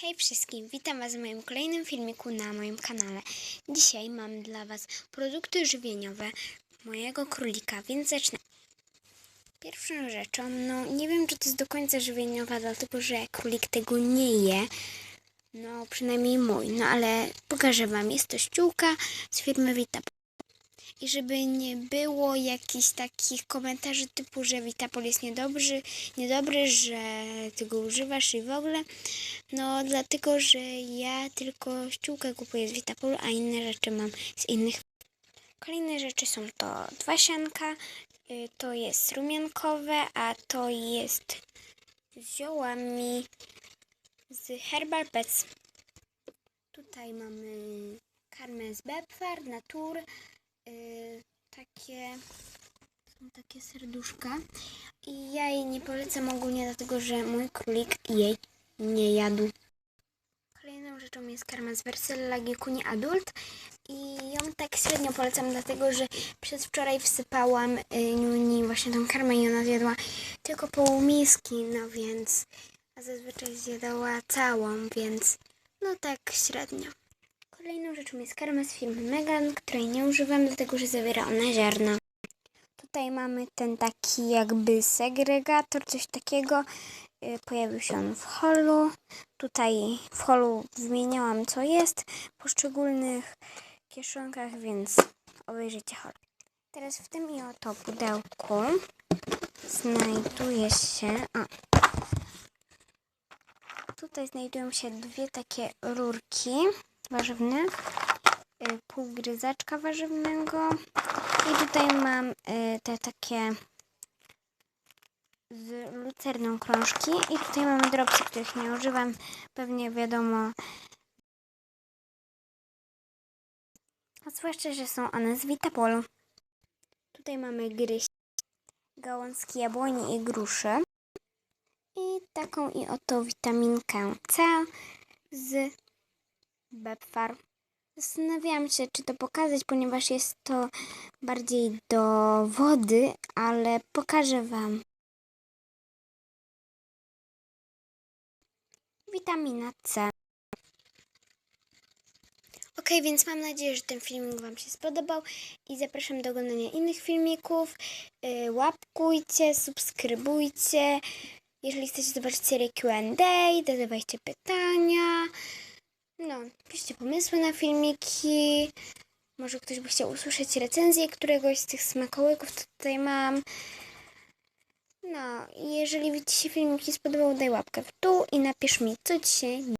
Hej wszystkim, witam Was w moim kolejnym filmiku na moim kanale. Dzisiaj mam dla Was produkty żywieniowe mojego królika, więc zacznę. Pierwszą rzeczą, no nie wiem czy to jest do końca żywieniowa, dlatego że królik tego nie je. No przynajmniej mój, no ale pokażę Wam. Jest to ściółka z firmy Vita. I żeby nie było jakichś takich komentarzy typu, że Vitapol jest niedobry, niedobry, że ty go używasz i w ogóle, no dlatego, że ja tylko ściółkę kupuję z Vitapolu, a inne rzeczy mam z innych. Kolejne rzeczy są to dwa sianka, y, to jest rumiankowe, a to jest z ziołami z Herbal Pets. Tutaj mamy karmę z Bepfar, Natur, takie są takie serduszka i ja jej nie polecam ogólnie dlatego, że mój królik jej nie jadł. Kolejną rzeczą jest karma z Versella Gekuni Adult i ją tak średnio polecam dlatego, że przedwczoraj wsypałam y, Nuni właśnie tą karmę i ona zjadła tylko pół miski, no więc a zazwyczaj zjadała całą, więc no tak średnio. Kolejną rzeczą jest karma z firmy Megan, której nie używam, dlatego że zawiera ona ziarna. Tutaj mamy ten taki jakby segregator, coś takiego. Y, Pojawił się on w holu. Tutaj w holu wymieniałam co jest w poszczególnych kieszonkach, więc obejrzyjcie hol. Teraz w tym i oto pudełku znajduje się... Tutaj znajdują się dwie takie rurki warzywne, y, półgryzaczka warzywnego i tutaj mam y, te takie z lucerną krążki i tutaj mamy dropsy, których nie używam. Pewnie wiadomo. A zwłaszcza, że są one z Vitapolu. Tutaj mamy gryź, gałązki jabłoni i gruszy. I taką i oto witaminkę C z Bepfar. Zastanawiałam się, czy to pokazać, ponieważ jest to bardziej do wody, ale pokażę Wam. Witamina C. Ok, więc mam nadzieję, że ten filmik Wam się spodobał i zapraszam do oglądania innych filmików. Yy, łapkujcie, subskrybujcie. Jeżeli chcecie zobaczyć serię Q&A, zadawajcie pytania. No, piszcie pomysły na filmiki. Może ktoś by chciał usłyszeć recenzję któregoś z tych smakołyków, co tutaj mam. No, jeżeli Ci się filmik nie spodobał, daj łapkę w dół i napisz mi, co Ci się